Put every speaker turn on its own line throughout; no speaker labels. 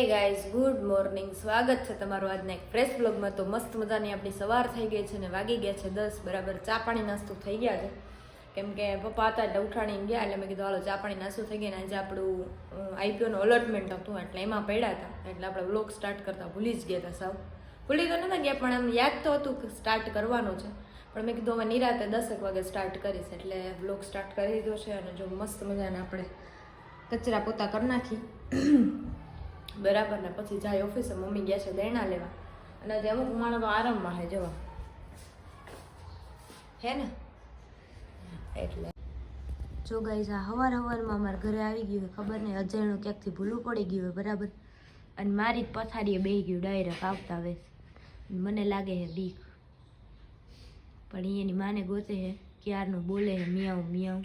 Hey guys good morning સ્વાગત છે તમારું આજના એક ફ્રેશ બ્લોગમાં તો મસ્ત મજાની આપણી સવાર થઈ ગઈ છે ને વાગી ગયા છે દસ. બરાબર ચા પાણી નાસ્તો થઈ ગયા છે. કેમ કે પપ્પા હતા એટલે ઉઠાણી ગયા એટલે મેં કીધું, હાલો, ચા પાણી નાસ્તો થઈ ગયા ને આજે આપણું આઈપીઓનું અલોટમેન્ટ હતું. એટલે એમાં પડ્યા હતા. એટલે આપણે બ્લોગ સ્ટાર્ટ કરતા ભૂલી જ ગયા હતા સાવ. ભૂલી તો નતા ગયા, પણ એમ યાદ તો હતું કે સ્ટાર્ટ કરવાનું છે. પણ મેં કીધું, હવે નિરાતે દસેક વાગે સ્ટાર્ટ કરીશ. એટલે બ્લોગ સ્ટાર્ટ કરી દીધો છે અને જો મસ્ત મજાને આપણે કચરા પોતા કરી નાખી. બરાબર ને પછી જાય ઓફિસે મમ્મી ગયા છે દેણા લેવા. અને તે અમુક માણસ આરામમાં હે જવા. હે ને? એટલે. જો ગાઈઝ આ હવાર હવારમાં અમારા ઘરે આવી ગયું હોય ખબર નહીં, અજાણ્યું ક્યાંકથી ભૂલું પડી ગયું હોય, બરાબર? અને મારી જ પથારીએ બેહી ગયું ડાયરેક્ટ આવતા વેસ મને લાગે છે બીક. પણ અહીંયાની માને ગોતે છે, ક્યારનું બોલે છે, મિયાઉ મિયાઉ.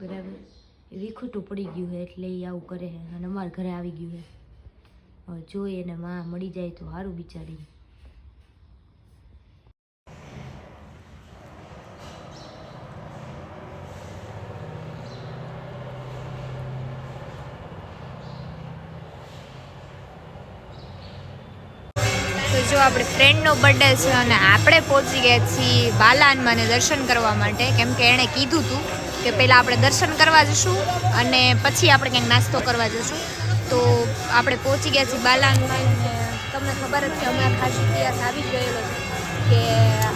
બરાબર? એ વિખૂટું પડી ગયું છે, એટલે એ આવું કરે છે. અને અમારા ઘરે આવી ગયું છે. હવે જોઈએ ને માં મળી જાય તો સારું બિચારી.
જો આપણે ફ્રેન્ડનો બર્થડે છે અને આપણે પહોંચી ગયા છીએ બાલાનમાને દર્શન કરવા માટે. કેમ કે એણે કીધું હતું કે પહેલાં આપણે દર્શન કરવા જશું અને પછી આપણે ક્યાંક નાસ્તો કરવા જશું. તો આપણે પહોંચી ગયા છીએ બાલાનમાં અને તમને ખબર જ છે હમણાં ખાસ ઇતિહાસ આવી જ ગયેલો છે કે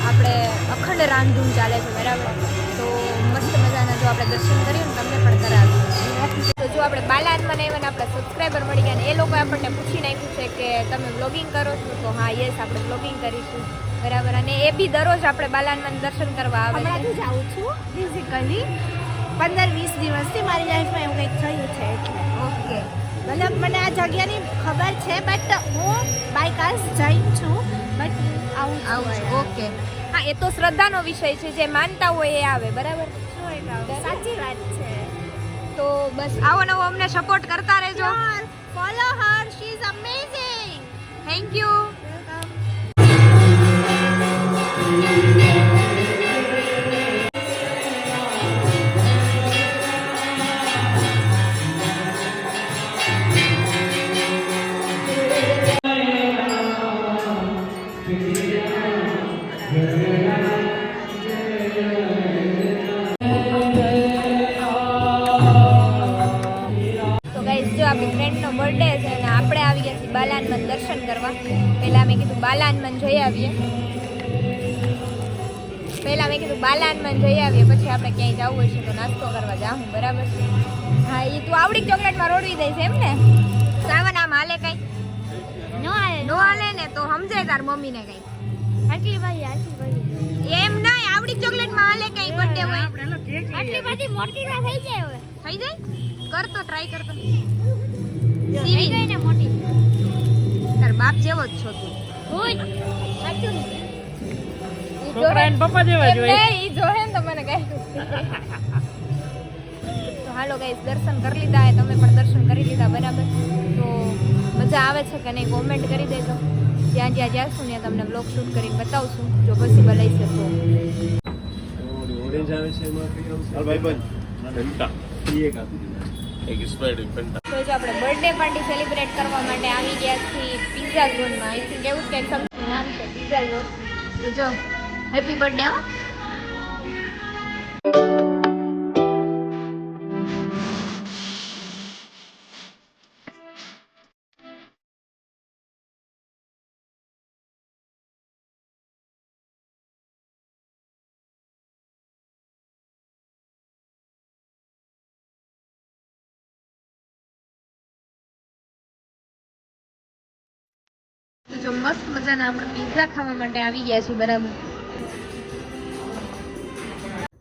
આપણે અખંડ રાંધૂમ ચાલે છે બરાબર? તો મસ્ત મજાના જો આપણે દર્શન કરીએ ને તમને પણ કરાવીએ. તો જો આપણે બાલાનમાં ને આપણા સબસ્ક્રાઈબર મળી ગયા ને એ લોકોએ આપણને પૂછી નાખ્યું છે કે તમે બ્લોગિંગ કરો છો? તો હા યસ આપણે બ્લોગિંગ કરીશું બરાબર? અને એ બી દરરોજ આપણે બાલાનમાં દર્શન કરવા આવે છે.
હમણાંથી જાઉં છું ફિઝિકલી પંદર વીસ દિવસથી મારી લાઈફમાં એવું કંઈક થયું છે એટલે.
ઓકે
મતલબ મને આ જગ્યાની ખબર છે બટ હું બાય કાર્સ જઈ છું બટ આવું
આવું ઓકે હા એ તો શ્રદ્ધાનો વિષય છે જે માનતા હોય એ આવે બરાબર?
સાચી વાત છે.
તો બસ આવો નવો અમને સપોર્ટ કરતા રહેજો.
Follow her she is amazing
thank you ફ્રેન્ડનો birthday છે અને આપણે આવી ગયા છીએ બાલાનમન દર્શન કરવા. પહેલાં મેં કીધું બાલાનમન જઈ આવીએ. પહેલાં મેં કીધું બાલાનમન જઈ આવીએ પછી આપણે ક્યાંય જવું હોય છે તો નાસ્તો કરવા જાઉં બરાબર છે? હા એ તું આવડી ચોકલેટમાં રોડવી દઈશ એમ ને? સાવન આમ હાલે કંઈ?
નો હાલે.
નો હાલે ને તો સમજે તાર મમ્મીને કંઈ.
આટલી ભાઈ આટલી ભાઈ.
એમ નહીં આવડી ચોકલેટમાં હાલે કઈ બર્થડે હોય.
આટલી બધી મોટી ના થઈ જાય હવે.
થઈ જાય? કર તો ટ્રાય કર તો.
થઈ
સીવી.
જાય ને મોટી.
તાર બાપ જેવો જ છો તું.
સાચું
પપ્પા જેવા જોઈએ ઈ જોહે ને તમને મને કહે તો હાલો ગાઈસ દર્શન કરી લીધા હે તમે પણ દર્શન કરી લીધા બરાબર. તો મજા આવે છે કે નહીં? કોમેન્ટ કરી દેજો. જ્યાં જ્યાં જાશું ત્યાં તમને બ્લોગ શૂટ કરીને બતાવશું. જો પોસિબલ હશે તો.
ઓરેન્જ આવે છે એમાં ભાઈ બંધ ઘંટા. એક આપી દીધા એક સ્પ્રાઇડ ઘંટા
તો જો આપણે બર્થડે પાર્ટી સેલિબ્રેટ કરવા માટે આવી ગયા છીએ પિઝા ઝોનમાં આઈ થિંક એવું કે સમથિંગ નામ છે પિઝા ઝોન તો જો હેપી બર્થડે હો. જો મસ્ત મજાના આપણે પીઝા ખાવા માટે આવી ગયા છીએ બરાબર.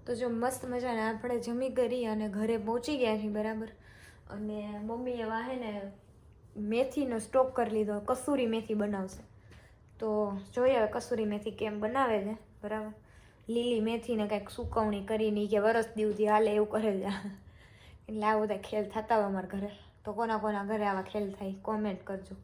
તો જો મસ્ત મજાને આપણે જમી કરી અને ઘરે પહોંચી ગયા છીએ બરાબર. અને મમ્મીએ વાહે ને મેથીનો સ્ટોક કરી લીધો, કસૂરી મેથી બનાવશે. તો જોઈએ હવે કસૂરી મેથી કેમ બનાવે છે, બરાબર. લીલી મેથીને કાંઈક સુકવણી કરીને કે વરસ દીવથી હાલે એવું કરે છે. એટલે આ બધા ખેલ થતા હોય અમારા ઘરે. તો કોના કોના ઘરે આવા ખેલ થાય કોમેન્ટ કરજો.